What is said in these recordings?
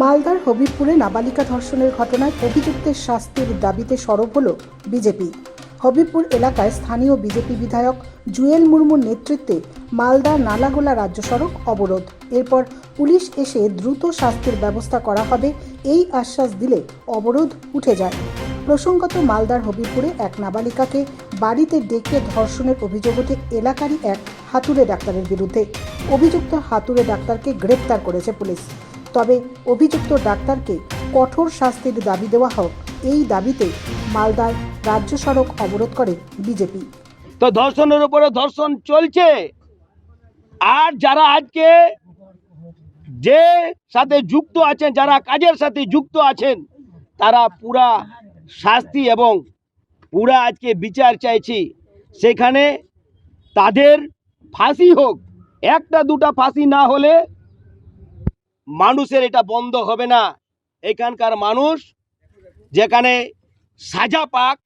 মালদার হবিবপুরে নাবালিকা ধর্ষণের ঘটনায় অভিযুক্তের শাস্তির দাবিতে সরব হল বিজেপি। হবিবপুর এলাকায় স্থানীয় বিজেপি বিধায়ক জুয়েল মুর্মুর নেতৃত্বে মালদা নালাগোলা রাজ্য সড়ক অবরোধ। এরপর পুলিশ এসে দ্রুত শাস্তির ব্যবস্থা করা হবে এই আশ্বাস দিলে অবরোধ উঠে যায়। প্রসঙ্গত মালদার হবিবপুরে এক নাবালিকাকে বাড়িতে ডেকে ধর্ষণের অভিযোগ ওঠে এলাকারই এক হাতুড়ে ডাক্তারের বিরুদ্ধে। অভিযুক্ত হাতুড়ে ডাক্তারকে গ্রেপ্তার করেছে পুলিশ। তবে অভিযুক্ত ডাক্তারকে কঠোর শাস্তির দাবি দেওয়া হোক, এই দাবিতে মালদায় রাজ্য সড়ক অবরোধ করে বিজেপি। তো ধর্ষণের উপরে ধর্ষণ চলছে। আর যারা আজকে যে সাথে যুক্ত আছেন, যারা কাজের সাথে যুক্ত আছেন, তারা পুরা শাস্তি এবং পুরা আজকে বিচার চাইছি। সেখানে তাদের ফাঁসি হোক, একটা দুটা ফাঁসি না হলে মানুষের এটা বন্ধ হবে না। এখানকার মানুষ যেখানে সাজা পাক,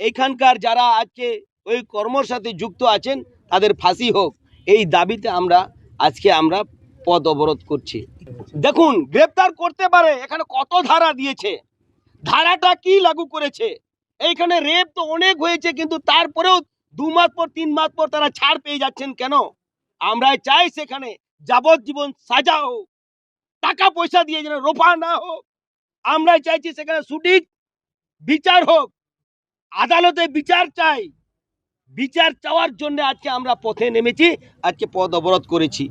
এইখানকার যারা আজকে ওই কর্মর সাথে যুক্ত আছেন, তাদের ফাঁসি হোক, এই দাবিতে আমরা, আজকে আমরা পদ অবরোধ করছি। দেখুন, গ্রেপ্তার করতে পারে, এখানে কত ধারা দিয়েছে। ধারাটা কি লাগু করেছে? এইখানে রেপ তো অনেক হয়েছে, কিন্তু তারপরেও দু মাস পর, তিন মাস পর তারা ছাড় পেয়ে যাচ্ছেন কেন? আমরা চাই সেখানে যাবজ্জীবন সাজা হোক। টাকা পয়সা দিয়ে যেন রোপা না হোক। আমরা চাইছি সেখানে সঠিক বিচার হোক। আদালতে বিচার চাই। বিচার চাওয়ার জন্য আজকে আমরা পথে নেমেছি। আজকে পথ অবরোধ করেছি।